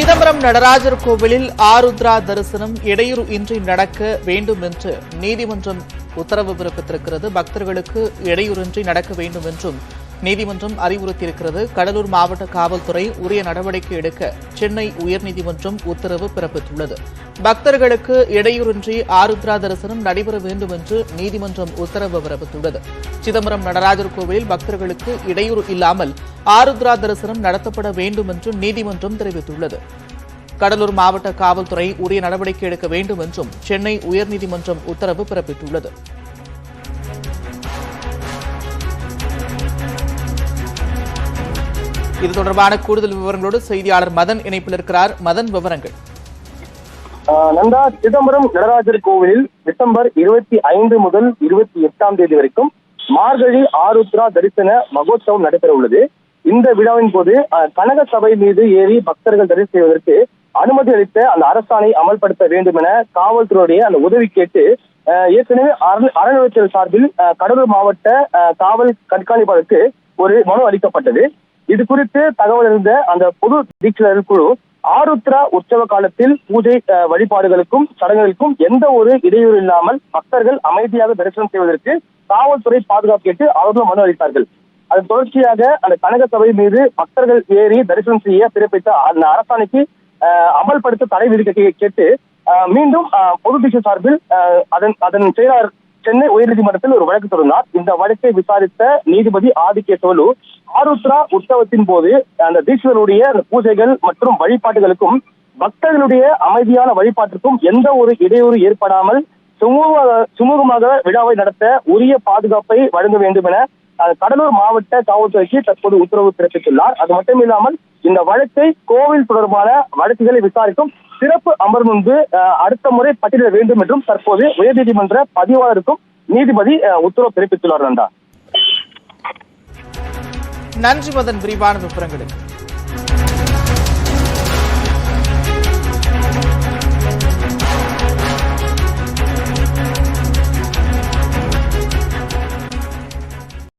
சிதம்பரம் நடராஜர் கோவிலில் ஆருத்ரா தரிசனம் இடையூறு இன்றி நடக்க வேண்டும் என்று நீதிமன்றம் உத்தரவு பிறப்பித்திருக்கிறது. பக்தர்களுக்கு இடையூறின்றி நடக்க வேண்டும் என்றும் நீதிமன்றம் அறிவுறுத்தியிருக்கிறது. கடலூர் மாவட்ட காவல்துறை உரிய நடவடிக்கை எடுக்க சென்னை உயர்நீதிமன்றம் உத்தரவு பிறப்பித்துள்ளது. பக்தர்களுக்கு இடையூறின்றி ஆருத்ரா தரிசனம் நடைபெற வேண்டும் என்று நீதிமன்றம் உத்தரவு பிறப்பித்துள்ளது. சிதம்பரம் நடராஜர் கோவிலில் பக்தர்களுக்கு இடையூறு இல்லாமல் ஆருத்ரா தரிசனம் நடத்தப்பட வேண்டும் என்று நீதிமன்றம் தெரிவித்துள்ளது. கடலூர் மாவட்ட காவல்துறை உரிய நடவடிக்கை எடுக்க வேண்டும் என்றும் சென்னை உயர்நீதிமன்றம் உத்தரவு பிறப்பித்துள்ளது. இது தொடர்பான கூடுதல் விவரங்களோடு செய்தியாளர் மதன் இணைப்பில் இருக்கிறார். மதன் விவரங்கள். நந்தா சிதம்பரம் நடராஜர் கோவிலில் டிசம்பர் இருபத்தி ஐந்து முதல் இருபத்தி எட்டாம் தேதி வரைக்கும் மார்கழி ஆருத்ரா தரிசன மகோத்சவம் நடைபெற உள்ளது. இந்த விழாவின் போது கனக சபை மீது ஏறி பக்தர்கள் தரிசனம் செய்வதற்கு அனுமதி அளித்த அந்த அரசாணை அமல்படுத்த வேண்டும் என காவல்துறையுடைய அந்த உதவி கேட்டு ஏற்கனவே அரண்- அறநிலையத்துறை சார்பில் கடலூர் மாவட்ட காவல் கண்காணிப்பாளருக்கு ஒரு மனு அளிக்கப்பட்டது. இது குறித்து தகவல் இருந்த அந்த பொது தீட்சிதர்கள் குழு ஆருத்ரா உற்சவ காலத்தில் பூஜை வழிபாடுகளுக்கும் சடங்குகளுக்கும் எந்த ஒரு இடையூறு இல்லாமல் பக்தர்கள் அமைதியாக தரிசனம் செய்வதற்கு காவல்துறை பாதுகாப்பு கேட்டு அவர்களும் மனு அளித்தார்கள். அதன் தொடர்ச்சியாக அந்த கனக சபை மீது பக்தர்கள் ஏறி தரிசனம் செய்ய பிறப்பித்த அந்த அரசாணைக்கு அமல்படுத்த தடை விதிக்க கேட்டு மீண்டும் பொது தீட்சை சார்பில் அஹ், அதன் அதன் செயலாளர் சென்னை உயர்நீதிமன்றத்தில் ஒரு வழக்கு தொடர்ந்தார். இந்த வழக்கை விசாரித்த நீதிபதி ஆதிகேசவலு ஆருத்ரா உற்சவத்தின் போது அந்த தீட்சிதருடைய அந்த பூஜைகள் மற்றும் வழிபாட்டுகளுக்கும் பக்தர்களுடைய அமைதியான வழிபாட்டிற்கும் எந்த ஒரு இடையூறு ஏற்படாமல் சுமூக சுமூகமாக விழாவை நடத்த உரிய பாதுகாப்பை வழங்க வேண்டும் என கடலூர் மாவட்ட காவல்துறைக்கு தற்போது உத்தரவு பிறப்பித்துள்ளார். அது மட்டுமில்லாமல் இந்த வழக்கை கோவில் தொடர்பான வழக்குகளை விசாரிக்கும் சிறப்பு அமர்வு முன்பு அஹ், அடுத்த முறை பட்டியலிட வேண்டும் என்றும் தற்போது உயர்நீதிமன்ற பதிவாளருக்கும் நீதிபதி உத்தரவு பிறப்பித்துள்ளார் நந்தா. நன்றி மதன். விரிவான விவரங்களுக்கு